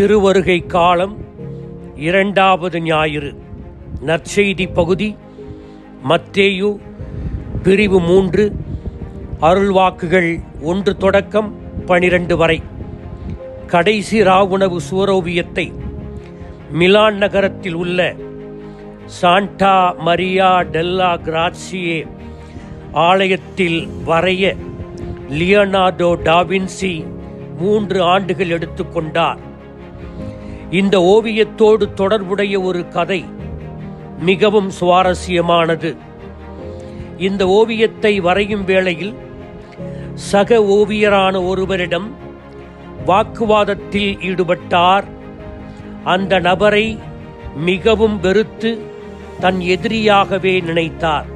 திருவருகை காலம் இரண்டாவது ஞாயிறு. நற்செய்தி பகுதி மத்தேயு பிரிவு மூன்று அருள்வாக்குகள் ஒன்று தொடக்கம் பனிரெண்டு வரை. கடைசி ராவுணவு சுவரோவியத்தை மிலான் நகரத்தில் உள்ள சாண்டா மரியா டெல்லா கிராட்சியே ஆலயத்தில் வரைய லியோனார்டோ டாவின்சி மூன்று ஆண்டுகள் எடுத்துக்கொண்டார். இந்த ஓவியத்தோடு தொடர்புடைய ஒரு கதை மிகவும் சுவாரஸ்யமானது. இந்த ஓவியத்தை வரையும் வேளையில் சக ஓவியரான ஒருவரிடம் வாக்குவாதத்தில் ஈடுபட்டார். அந்த நபரை மிகவும் வெறுத்து தன் எதிரியாகவே நினைத்தார்.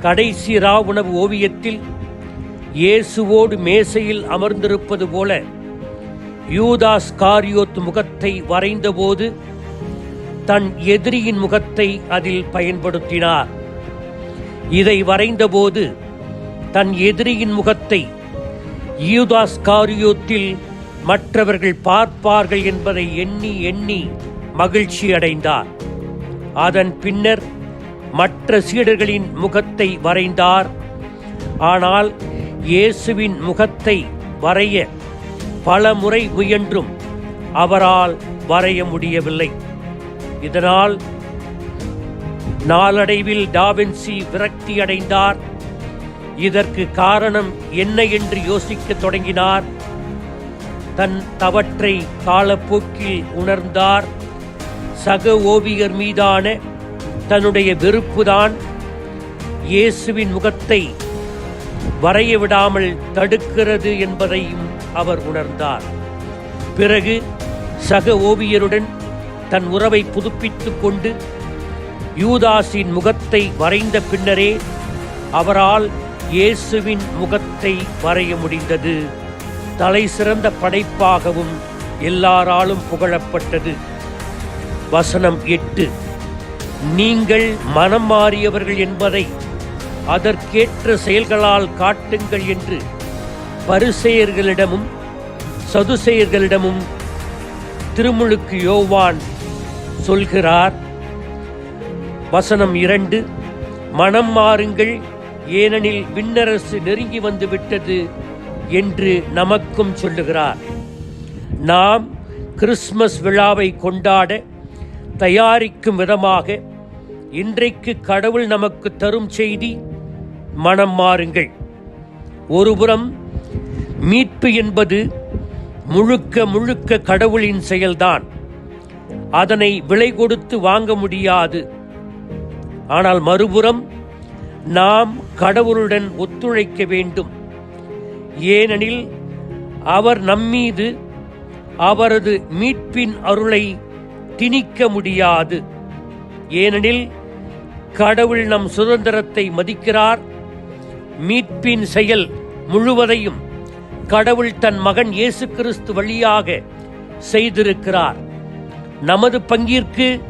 கடைசி ராவுணவு ஓவியத்தில் இயேசுவோடு மேசையில் அமர்ந்திருப்பது போல யூதாஸ் காரியோத் முகத்தை வரைந்தபோது தன் எதிரியின் முகத்தை அதில் பயன்படுத்தினார். இதை வரைந்தபோது தன் எதிரியின் முகத்தை யூதாஸ் காரியோத்தில் மற்றவர்கள் பார்ப்பார்கள் என்பதை எண்ணி எண்ணி மகிழ்ச்சி அடைந்தார். அதன் பின்னர் மற்ற சீடர்களின் முகத்தை வரைந்தார். ஆனால் இயேசுவின் முகத்தை வரைய பல முறை முயன்றும் அவரால் வரைய முடியவில்லை. இதனால் நாளடைவில் டாவின்சி விரக்தி அடைந்தார். இதற்கு காரணம் என்ன என்று யோசிக்கத் தொடங்கினார். தன் தவற்றை காலப்போக்கில் உணர்ந்தார். சக ஓவியர் மீதான தன்னுடைய வெறுப்புதான் இயேசுவின் முகத்தை வரைய விடாமல் தடுக்கிறது என்பதையும் அவர் உணர்ந்தார். பிறகு சக ஓவியருடன் தன் உறவை புதுப்பித்துக் கொண்டு யூதாஸின் முகத்தை வரைந்த பின்னரே அவரால் இயேசுவின் முகத்தை வரைய முடிந்தது. தலை சிறந்த படைப்பாகவும் எல்லாராலும் புகழப்பட்டது. வசனம் எட்டு நீங்கள் மனம் மாறியவர்கள் என்பதை அதற்கேற்ற செயல்களால் காட்டுங்கள் என்று பரிசெயர்களிடமும் சதுசெயர்களிடமும் திருமுழுக்கு யோவான் சொல்கிறார். வசனம் இரண்டு மனம் மாறுங்கள் ஏனெனில் விண்ணரசு நெருங்கி வந்து விட்டது என்று நமக்கும் சொல்லுகிறார். நாம் கிறிஸ்மஸ் விழாவை கொண்டாட தயாரிக்கும் விதமாக இன்றைக்கு கடவுள் நமக்கு தரும் செய்தி மனம் மாறுங்கள். ஒருபுறம் மீட்பு என்பது முழுக்க முழுக்க கடவுளின் செயல்தான். அதனை விலை கொடுத்து வாங்க முடியாது. ஆனால் மறுபுறம் நாம் கடவுளுடன் ஒத்துழைக்க வேண்டும். ஏனெனில் அவர் நம்மீது அவரது மீட்பின் அருளை திணிக்க முடியாது. ஏனெனில் கடவுள் நம் சுதந்திரத்தை மதிக்கிறார். மீட்பின் செயல் முழுவதையும் கடவுள் தன் மகன் இயேசு கிறிஸ்து வழியாக செய்திருக்கிறார். நமது பங்கிற்கு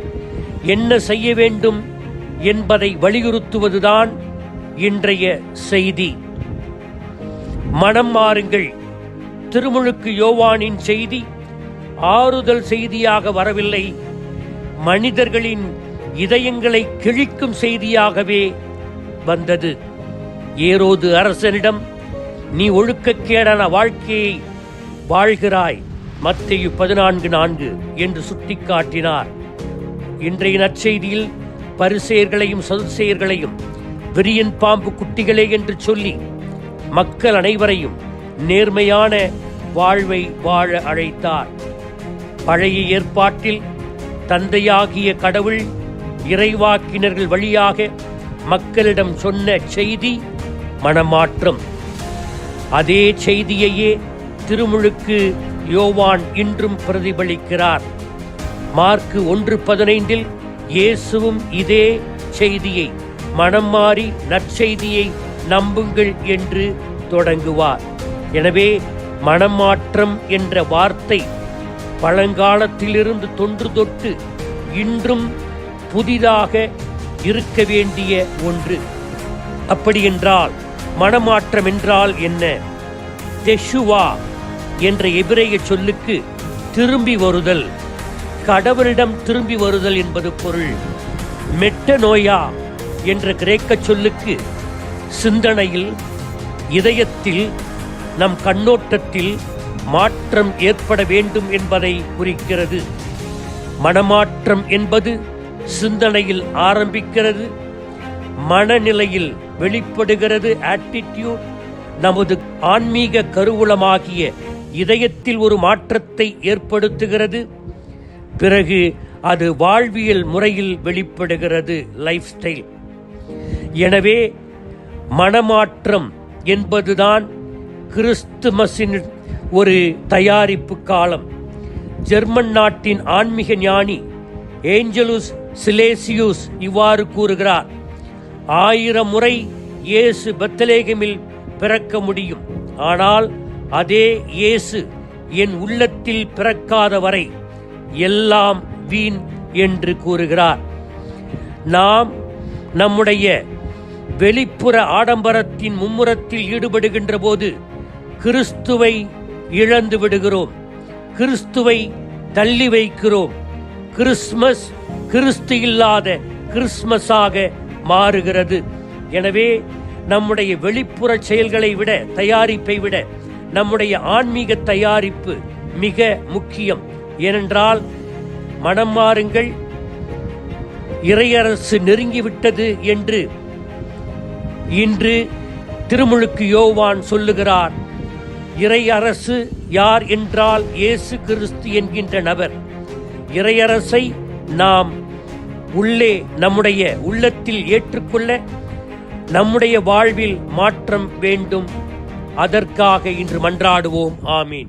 என்ன செய்ய வேண்டும் என்பதை வலியுறுத்துவதுதான் இன்றைய செய்தி. மனம் மாறுங்கள். திருமுழுக்கு யோவானின் செய்தி ஆறுதல் செய்தியாக வரவில்லை. மனிதர்களின் இதயங்களை கிழிக்கும் செய்தியாகவே வந்தது. ஏரோது அரசனிடம் நீ ஒழுக்கக்கேடான வாழ்க்கையை வாழ்கிறாய். மத்திய பதினான்கு நான்கு என்று சுட்டிக்காட்டினார் இன்றைய நற்செய்தியில் பரிசெயர்களையும் சதுசெயர்களையும் விரியன் பாம்பு குட்டிகளே என்று சொல்லி மக்கள் அனைவரையும் நேர்மையான வாழ்வை வாழ அழைத்தார். பழைய ஏற்பாட்டில் தந்தையாகிய கடவுள் இறைவாக்கினர்கள் வழியாக மக்களிடம் சொன்ன செய்தி மனமாற்றம். அதே செய்தியையே திருமுழுக்கு யோவான் இன்றும் பிரதிபலிக்கிறார். மார்க்கு ஒன்று பதினைந்தில் இயேசுவும் இதே செய்தியை மனம் மாறி நற்செய்தியை நம்புங்கள் என்று தொடங்குவார். எனவே மனமாற்றம் என்ற வார்த்தை பழங்காலத்திலிருந்து தொன்று தொட்டு இன்றும் புதிதாக இருக்க வேண்டிய ஒன்று. அப்படியென்றால் மனமாற்றம் என்றால் என்ன? தெஷுவா என்ற எபிரேய சொல்லுக்கு திரும்பி வருதல். கடவுளிடம் திரும்பி வருதல் என்பது பொருள். மெட்டநோயா என்ற கிரேக்க சொல்லுக்கு சிந்தனையில் இதயத்தில் நம் கண்ணோட்டத்தில் மாற்றம் ஏற்பட வேண்டும் என்பதை குறிக்கிறது. மனமாற்றம் என்பது சிந்தனையில் ஆரம்பிக்கிறது. மனநிலையில் வெளிப்படுகிறது ஆட்டிடியூட் நமது ஆன்மீக கருவூலமாகிய இதயத்தில் ஒரு மாற்றத்தை ஏற்படுத்துகிறது. பிறகு அது வாழ்வியல் முறையில் வெளிப்படுகிறது லைஃப் ஸ்டைல் எனவே மனமாற்றம் என்பதுதான் கிறிஸ்துமஸின் ஒரு தயாரிப்பு காலம். ஜெர்மன் நாட்டின் ஆன்மீக ஞானி ஏஞ்சலுஸ் சிலேசியூஸ் இவ்வாறு கூறுகிறார். ஆயிரம் முறை இயேசு பெத்தலேகமில் பிறக்க முடியும். ஆனால் அதே இயேசு என் உள்ளத்தில் பிறக்காத வரை எல்லாம் வீண் என்று கூறுகிறார். நாம் நம்முடைய வெளிப்புற ஆடம்பரத்தின் மும்முரத்தில் ஈடுபடுகின்ற போது கிறிஸ்துவை இழந்து விடுகிறோம். கிறிஸ்துவை தள்ளி வைக்கிறோம். கிறிஸ்மஸ் கிறிஸ்து இல்லாத கிறிஸ்மஸாக மாறுகிறது. எனவே நம்முடைய வெளிப்புற செயல்களை விட தயாரிப்பை விட நம்முடைய ஆன்மீக தயாரிப்பு மிக முக்கியம். ஏனென்றால் மனம் மாறுங்கள் இறையரசு நெருங்கிவிட்டது என்று இன்று திருமுழுக்கு யோவான் சொல்லுகிறார். இறையரசு யார் என்றால் இயேசு கிறிஸ்து என்கின்ற நபர். இறையரசை நாம் உள்ளே நம்முடைய உள்ளத்தில் ஏற்றுக்கொள்ள நம்முடைய வாழ்வில் மாற்றம் வேண்டும். அதற்காக இன்று மன்றாடுவோம். ஆமீன்.